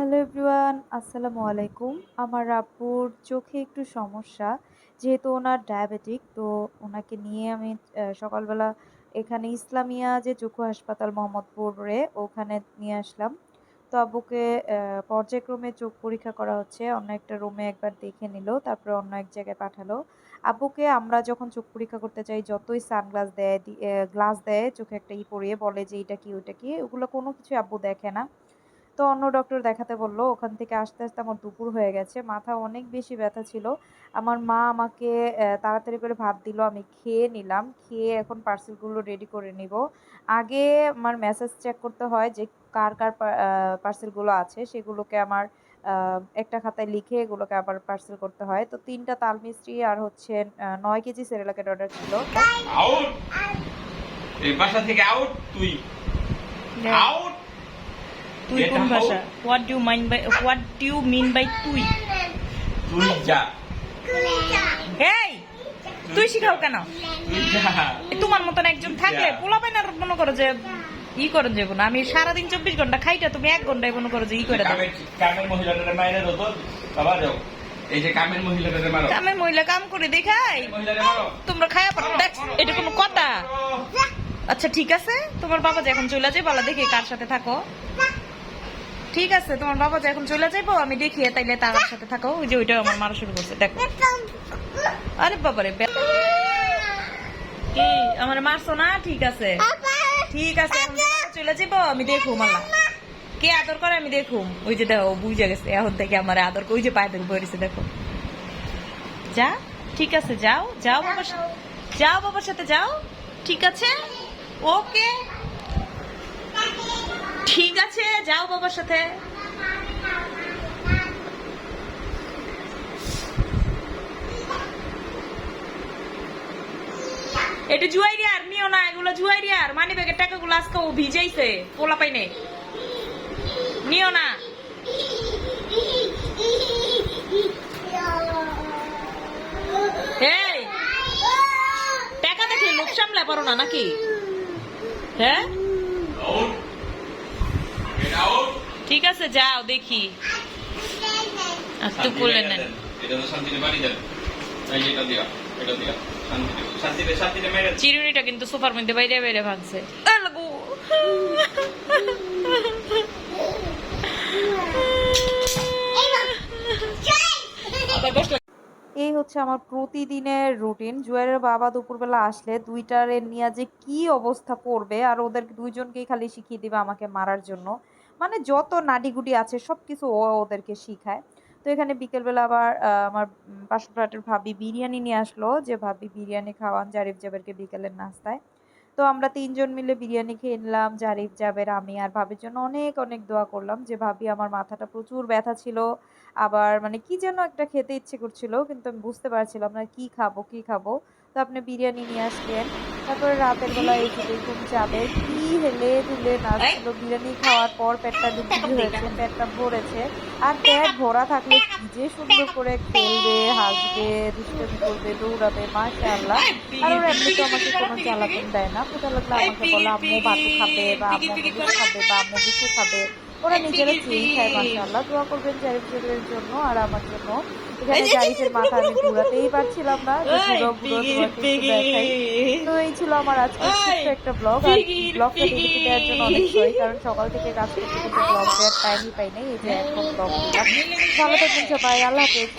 Hello everyone, আসসালামু আলাইকুম। আমার আব্বুর চোখে একটু সমস্যা, যেহেতু ওনার ডায়াবেটিক, তো ওনাকে নিয়ে আমি সকালবেলা এখানে ইসলামিয়া যে চক্ষু হাসপাতাল মোহাম্মদপুরে, ওখানে নিয়ে আসলাম। তো আব্বুকে পর্যায়ক্রমে চোখ পরীক্ষা করা হচ্ছে, অন্য একটা রুমে একবার দেখে নিল, তারপরে অন্য এক জায়গায় পাঠালো। আব্বুকে আমরা যখন চোখ পরীক্ষা করতে চাই যতই সানগ্লাস দেয় গ্লাস দেয়, চোখে একটা ই পরিয়ে বলে যে এটা কি, ওইটা কি? ওগুলো কোনো কিছু আব্বু দেখে না। তো অন্য ডক্টর দেখাতে বলল ওখান থেকে আসতে আসতে আমার দুপুর হয়ে গেছে মাথা অনেক বেশি ব্যথা ছিল। আমার মা আমাকে তাড়াতাড়ি করে ভাত দিল আমি খেয়ে নিলাম খেয়ে এখন পার্সেলগুলো রেডি করে নিব। আগে আমার মেসেজ চেক করতে হয় যে কার কার পার্সেলগুলো আছে সেগুলোকে আমার একটা খাতায় লিখে এগুলোকে আবার পার্সেল করতে হয়। তো তিনটা তাল মিস্ত্রি আর হচ্ছে নয় কেজি সেরেলাকের অর্ডার ছিল আউট এই বাসা থেকে আউট তুই? আউট তুই কোন ভাষা? What do mine by what do mean by তুই? তুই যা এই তুই শিখাও কেন? যা তোমার মতন একজন থাকলে যা। পোলা পাইনার মনে করো যে ই করে যাব না আমি সারাদিন চব্বিশ ঘণ্টা খাইটা তুমি এক ঘন্টায় মনে করো যে ই করে দেবো কামের কামের মায়ের হতো বাবা যাও। এই যে কামের মহিলাদের মারো। আমার মহিলা কাম করে দেখাই। তোমরা খায়া পারো দেখ এটা কোনো কথা? আচ্ছা ঠিক আছে। তোমার বাবা যে এখন চলে যাই বলা দেখি কার সাথে থাকো। ঠিক আছে, তোমার বাবা যে এখন চলে যাইবো, আমি দেখি, তাইলে তার সাথে থাকো। ওই যে ওইটা আমার মারা শুরু করছে, দেখো। আরে বাবারে কি? আমার মারছো না? ঠিক আছে। ঠিক আছে চলে যাইবো, আমি দেখুম, আল্লাহ। কে আদর করে, আমি দেখুম। ওই যে দেখো, বুঝে গেছে, এখন থেকে আমার আদর ওই যে পায়ে বইছে দেখো। যা, ঠিক আছে, যাও যাও বাবার যাও বাবার সাথে, যাও। ঠিক আছে? ওকে। ঠিক আছে, যাও বাবার সাথে। এটা জুয়াইরিয়ার নিও না, এগুলো জুয়াইরিয়ার মানি ব্যাগের টাকাগুলো আজকে ও ভিজাইছে, পোলা পাইনে নিও না। টাকা দেখে লোক সামলা পারো না নাকি? হ্যাঁ? ঠিক আছে যাও দেখি। আচ্ছা বলে নেন। এটা তো শান্তিতে বাড়ি যাবে। এই যে এটা দিয়া এটা দিয়া শান্তিতে। শান্তিতে শান্তিতে মেরে চিরুনিটা কিন্তু সোফার মধ্যে বাইরে বাইরে ভাঙছে। এই হচ্ছে আমার প্রতিদিনের রুটিন। জুয়ারের বাবা দুপুরবেলা আসলে দুইটারে নিয়ে যে কি অবস্থা করবে আর ওদের দুইজনকেই খালি শিখিয়ে দিবে আমাকে মারার জন্য। মানে যত নাডিগুডি আছে সব কিছু ও ওদেরকে শিখায়। তো এখানে বিকেলবেলা আবার আমার পাশের ভাবি বিরিয়ানি নিয়ে আসলো, যে ভাবি বিরিয়ানি খাওয়ান জারিফ জাবেরকে বিকেলের নাস্তায়। তো আমরা তিনজন মিলে বিরিয়ানি খেয়ে নিলাম, জারিফ জাবের, আমি আর ভাবির জন্য অনেক অনেক দোয়া করলাম যে, ভাবি, আমার মাথাটা প্রচুর ব্যথা ছিল। আবার মানে কি যেন একটা খেতে ইচ্ছে করছিল, কিন্তু আমি বুঝতে পারছিলাম না, কি খাব কি খাব? তো আপনি বিরিয়ানি নিয়ে আসলেন। তারপরে রাতের বেলা এই যে দেখুন যাবে কি হেলে দুলে নাচছিল বিরিয়ানি খাওয়ার পর পেটটা ডুবডুবি হয়েছে পেটটা ভরেছে। আর পেট ভরা থাকলে কি যে সুন্দর করে খেলবে হাসবে দুষ্টমি করবে দৌড়াবে মাশাআল্লাহ। আর ওরা এমনিতে আমাকে কোনো জ্বালাতন দেয় না। ক্ষুধা লাগলে আমাকে বলে আম্মু ভাত খাবে বা আম্মু খাবে বা আম্মু কিছু খাবে। ওরা নিজেরা চেয়েই খায় মাশাআল্লাহ। দোয়া করবেন জারিফ জারিফের জন্য আর আমার জন্য। এখানে জারিফের মাথা আমি ঘুরাতেই পারছিলাম না তো এই ছিল আমার আজকে একটা ব্লগ আর ব্লগটা দেখে দেওয়ার জন্য অনেক সরি কারণ সকাল থেকে কাজ করতে করতে ব্লগ দেওয়ার টাইমই পাই নাই এই যে এখন ব্লগ ভালো থাকবেন সবাই আল্লাহ হাফেজ।